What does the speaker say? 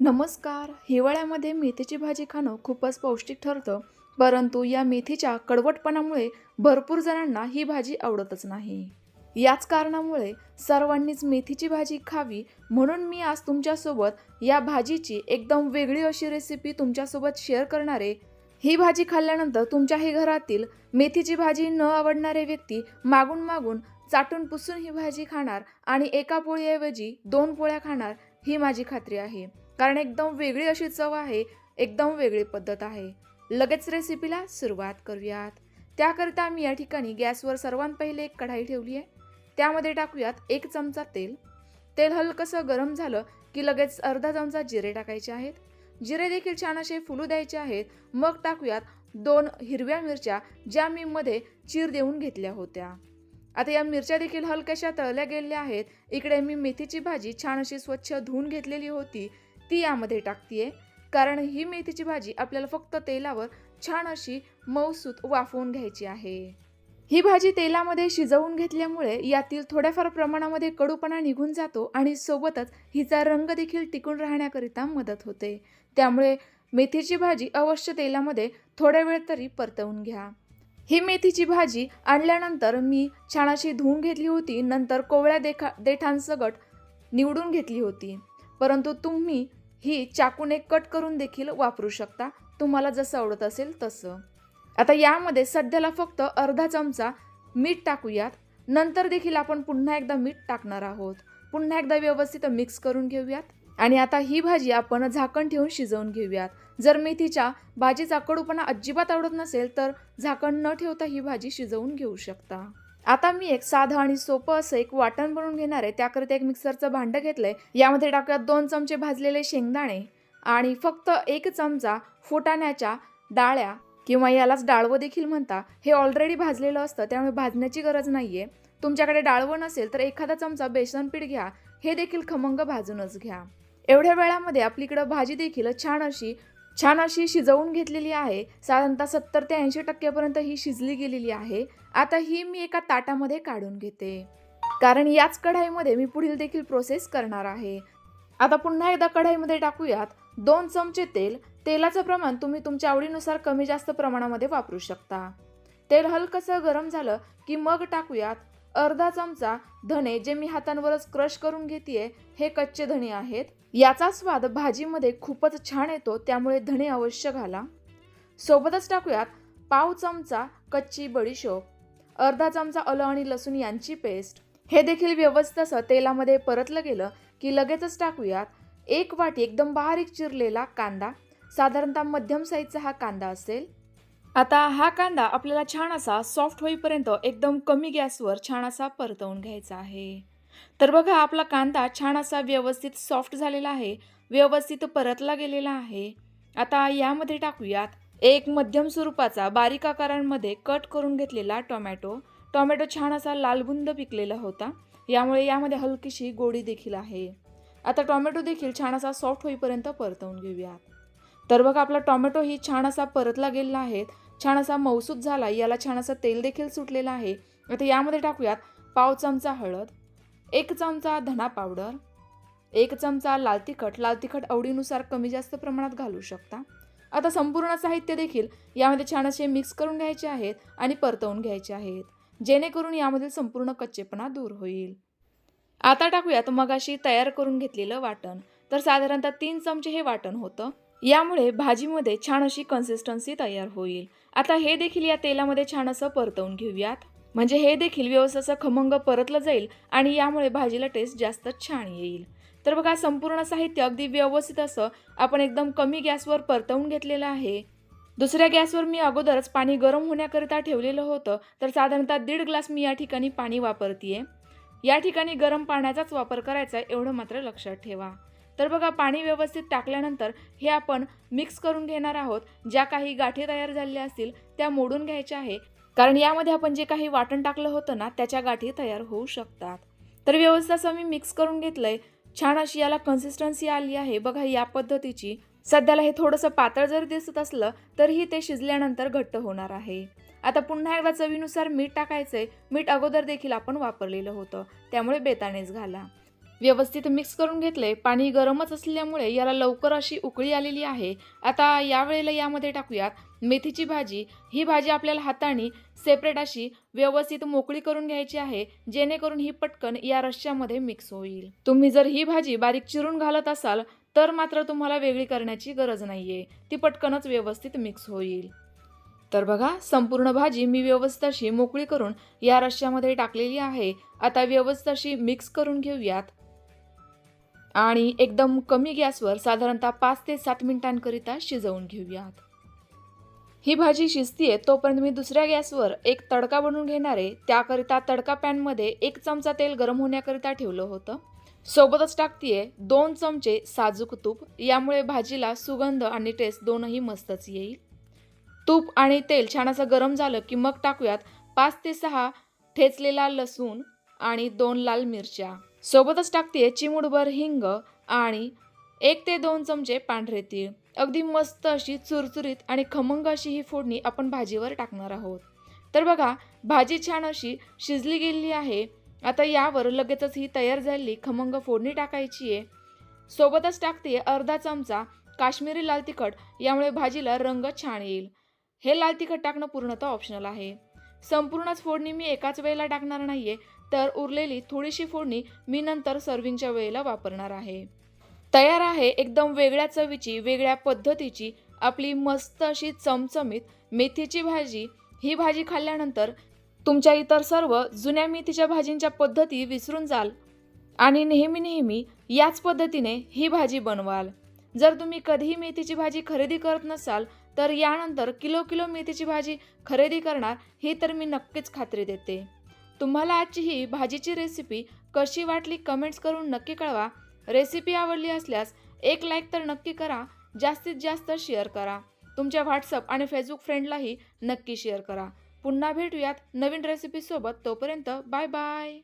नमस्कार. हिवाळ्यामध्ये मेथीची भाजी खाणं खूपच पौष्टिक ठरतं परंतु या मेथीच्या कडवटपणामुळे भरपूर जणांना ही भाजी आवडतच नाही. याच कारणामुळे सर्वांनीच मेथीची भाजी खावी म्हणून मी आज तुमच्यासोबत या भाजीची एकदम वेगळी अशी रेसिपी तुमच्यासोबत शेअर करणारे. ही भाजी खाल्ल्यानंतर तुमच्याही घरातील मेथीची भाजी न आवडणारे व्यक्ती मागून मागून चाटून पुसून ही भाजी खाणार आणि एका पोळीऐवजी दोन पोळ्या खाणार ही माझी खात्री आहे. कारण एकदम वेगळी अशी चव आहे एकदम वेगळी पद्धत आहे. लगेच रेसिपीला सुरुवात करूयात. त्याकरिता मी या ठिकाणी गॅसवर सर्वात पहिले एक कढाई ठेवली आहे. त्यामध्ये टाकूयात एक चमचा तेल. तेल हलकंसं गरम झालं की लगेच अर्धा चमचा जिरे टाकायचे आहेत. जिरे देखील छान असे फुलू द्यायचे आहेत. मग टाकूयात दोन हिरव्या मिरच्या ज्या मी मध्ये चीर देऊन घेतल्या होत्या. आता या मिरच्या देखील हलक्याशा तळल्या गेलेल्या आहेत. इकडे मी मेथीची भाजी छान अशी स्वच्छ धुवून घेतलेली होती. ती यामध्ये टाकतीये. कारण ही मेथीची भाजी आपल्याला फक्त तेलावर छान अशी मऊसूत वाफवून घ्यायची आहे. ही भाजी तेलामध्ये शिजवून घेतल्यामुळे यातील थोड्याफार प्रमाणामध्ये कडूपणा निघून जातो आणि सोबतच हिचा रंग देखील टिकून राहण्याकरिता मदत होते. त्यामुळे मेथीची भाजी अवश्य तेलामध्ये थोड्या वेळ तरी परतवून घ्या. ही मेथीची भाजी आणल्यानंतर मी छान अशी धुवून घेतली होती नंतर कोवळ्या देखा देठांसगट निवडून घेतली होती. परंतु तुम्ही ही चाकूने कट करून देखील वापरू शकता. तुम्हाला जसं आवडत असेल तसं. आता यामध्ये सध्याला फक्त अर्धा चमचा मीठ टाकूयात. नंतर देखील आपण पुन्हा एकदा मीठ टाकणार आहोत. पुन्हा एकदा व्यवस्थित मिक्स करून घेऊयात. आणि आता ही भाजी आपण झाकण ठेवून शिजवून घेऊयात. जर मेथीच्या भाजीचा कडूपणा अजिबात आवडत नसेल तर झाकण न ठेवता ही भाजी शिजवून घेऊ शकता. आता मी एक साधं आणि सोपं असं एक वाटण बनवून घेणार आहे. त्याकरिता एक मिक्सरचं भांडं घेतलंय. यामध्ये टाकूयात दोन चमचे भाजलेले शेंगदाणे आणि फक्त एक चमचा फुटाण्याच्या डाळ्या किंवा यालाच डाळवं देखील म्हणता. हे ऑलरेडी भाजलेलं असतं त्यामुळे भाजण्याची गरज नाही आहे तुमच्याकडे डाळवं नसेल तर एखादा चमचा बेसन पीठ घ्या. हे देखील खमंग भाजूनच घ्या. एवढ्या वेळामध्ये आपलीकडं भाजी देखील छान अशी छान अशी शिजवून घेतलेली आहे. साधारणतः सत्तर ते ऐंशी टक्क्यापर्यंत ही शिजली गेलेली आहे. आता ही मी एका ताटामध्ये काढून घेते. कारण याच कढाईमध्ये मी पुढील देखील प्रोसेस करणार आहे. आता पुन्हा एकदा कढाईमध्ये टाकूयात. दोन चमचे तेल. तेलाचं प्रमाण तुम्ही तुमच्या आवडीनुसार कमी जास्त प्रमाणामध्ये वापरू शकता. तेल हलकंसं गरम झालं की मग टाकूयात. अर्धा चमचा धणे जे मी हातांवरच क्रश करून घेते हे कच्चे धणे आहेत. याचा स्वाद भाजीमध्ये खूपच छान येतो त्यामुळे धणे अवश्य घाला. सोबतच टाकूयात पाव चमचा कच्ची बडीशोप अर्धा चमचा आलं आणि लसूण यांची पेस्ट. हे देखील व्यवस्थित असं तेलामध्ये परतलं गेलं की लगेचच टाकूयात. एक वाटी एकदम बारीक चिरलेला कांदा साधारणतः मध्यम साईजचा हा कांदा असेल. आता हा कांदा आपल्याला छान असा सॉफ्ट होईपर्यंत एकदम कमी गॅसवर छान असा परतवून घ्यायचा आहे. तर बघा आपला कांदा छान असा व्यवस्थित सॉफ्ट झालेला आहे व्यवस्थित परतला गेलेला आहे. आता यामध्ये टाकूयात एक मध्यम स्वरूपाचा बारीक आकारांमध्ये कट करून घेतलेला टोमॅटो टोमॅटो छान असा लालबुंद पिकलेला होता यामुळे यामध्ये हलकीशी गोडी देखील आहे. आता टोमॅटो देखील छान असा सॉफ्ट होईपर्यंत परतवून घेऊयात. तर बघा आपला टोमॅटो ही छान असा परतला गेलेला आहे. छान असा मौसूद झाला याला छान असं तेल देखील सुटलेलं आहे. आता यामध्ये टाकूयात पाव चमचा हळद एक चमचा धना पावडर एक चमचा लाल तिखट. लाल तिखट आवडीनुसार कमी जास्त प्रमाणात घालू शकता. आता संपूर्ण साहित्य देखील यामध्ये छान असे मिक्स करून घ्यायचे आहेत आणि परतवून घ्यायचे आहेत. जेणेकरून यामधील संपूर्ण कच्चेपणा दूर होईल. आता टाकूयात मगाशी तयार करून घेतलेलं वाटण. तर साधारणतः तीन चमचे हे वाटण होतं. यामुळे भाजीमध्ये छान अशी कन्सिस्टन्सी तयार होईल. आता हे देखील या तेलामध्ये छान असं परतवून घेऊयात. म्हणजे हे देखील व्यवस्थित असं खमंग परतलं जाईल आणि यामुळे भाजीला टेस्ट जास्त छान येईल. तर बघा संपूर्ण साहित्य अगदी व्यवस्थित असं आपण एकदम कमी गॅसवर परतवून घेतलेलं आहे. दुसऱ्या गॅसवर मी अगोदरच पाणी गरम होण्याकरिता ठेवलेलं होतं तर साधारणतः दीड ग्लास मी या ठिकाणी पाणी वापरतीये. या ठिकाणी गरम पाण्याचाच वापर करायचा एवढं मात्र लक्षात ठेवा. तर बघा पाणी व्यवस्थित टाकल्यानंतर हे आपण मिक्स करून घेणार आहोत. ज्या काही गाठी तयार झालेल्या असतील त्या मोडून घ्यायच्या आहे. कारण यामध्ये आपण जे काही वाटण टाकलं होतं ना त्याच्या गाठी तयार होऊ शकतात. तर व्यवस्थित असं मी मिक्स करून घेतलं आहे छान अशी याला कन्सिस्टन्सी आली आहे. बघा या पद्धतीची. सध्याला हे थोडंसं पातळ जर दिसत असलं तरीही ते शिजल्यानंतर घट्ट होणार आहे. आता पुन्हा एकदा चवीनुसार मीठ टाकायचं आहे मीठ अगोदर देखील आपण वापरलेलं होतं. त्यामुळे बेतानेच घाला. व्यवस्थित मिक्स करून घेतले. पाणी गरमच असल्यामुळे याला लवकर अशी उकळी आलेली आहे. आता यावेळेला यामध्ये टाकूयात मेथीची भाजी. ही भाजी आपल्याला हाताने सेपरेट अशी व्यवस्थित मोकळी करून घ्यायची आहे. जेणेकरून ही पटकन या रश्श्यामध्ये मिक्स होईल. तुम्ही जर ही भाजी बारीक चिरून घालत असाल तर मात्र तुम्हाला वेगळी करण्याची गरज नाहीये. ती पटकनच व्यवस्थित मिक्स होईल. तर बघा संपूर्ण भाजी मी व्यवस्थित अशी मोकळी करून या रश्श्यामध्ये टाकलेली आहे. आता व्यवस्थित अशी मिक्स करून घेऊयात. आणि एकदम कमी गॅसवर साधारणतः पाच ते सात मिनिटांकरिता शिजवून घेऊयात. ही भाजी शिजतीये तोपर्यंत मी दुसऱ्या गॅसवर एक तडका बनवून घेणार आहे त्याकरिता तडका पॅनमध्ये एक चमचा तेल गरम होण्याकरिता ठेवलं होतं. सोबतच टाकतीये दोन चमचे साजूक तूप यामुळे भाजीला सुगंध आणि टेस्ट दोनही मस्तच येईल. तूप आणि तेल छान असं गरम झालं की मग टाकूयात पाच ते सहा ठेचलेला लसूण आणि दोन लाल मिरच्या. सोबतच टाकते चिमूडभर हिंग आणि एक ते दोन चमचे पांढरे तीळ. अगदी मस्त अशी चुरचुरीत आणि खमंग अशी ही फोडणी आपण भाजीवर टाकणार आहोत. तर बघा भाजी छान अशी शिजली गेलेली आहे. आता यावर लगेचच ही तयार झालेली खमंग फोडणी टाकायची आहे सोबतच टाकते अर्धा चमचा काश्मीरी लाल तिखट यामुळे भाजीला रंग छान येईल. हे लाल तिखट टाकणं पूर्णतः ऑप्शनल आहे. संपूर्णच फोडणी मी एकाच वेळेला टाकणार नाही आहे तर उरलेली थोडीशी फोडणी मी नंतर सर्विंगच्या वेळेला वापरणार आहे. तयार आहे एकदम वेगळ्या चवीची वेगळ्या पद्धतीची आपली मस्त अशी चमचमीत मेथीची भाजी. ही भाजी खाल्ल्यानंतर तुमच्या इतर सर्व जुन्या मेथीच्या भाजींच्या पद्धती विसरून जाल आणि नेहमी नेहमी याच पद्धतीने ही भाजी बनवाल. जर तुम्ही कधीही मेथीची भाजी खरेदी करत नसाल तर यानंतर किलो किलो मेथीची भाजी खरेदी करणार ही तर मी नक्कीच खात्री देते. तुम्हाला आजची ही भाजीची रेसिपी कशी वाटली कमेंट्स करून नक्की कळवा. रेसिपी आवडली असल्यास एक लाईक तर नक्की करा जास्तीत जास्त शेअर करा. तुमच्या व्हॉट्सअप आणि फेसबुक फ्रेंडलाही नक्की शेअर करा. पुन्हा भेटूयात नवीन रेसिपीसोबत तोपर्यंत बाय बाय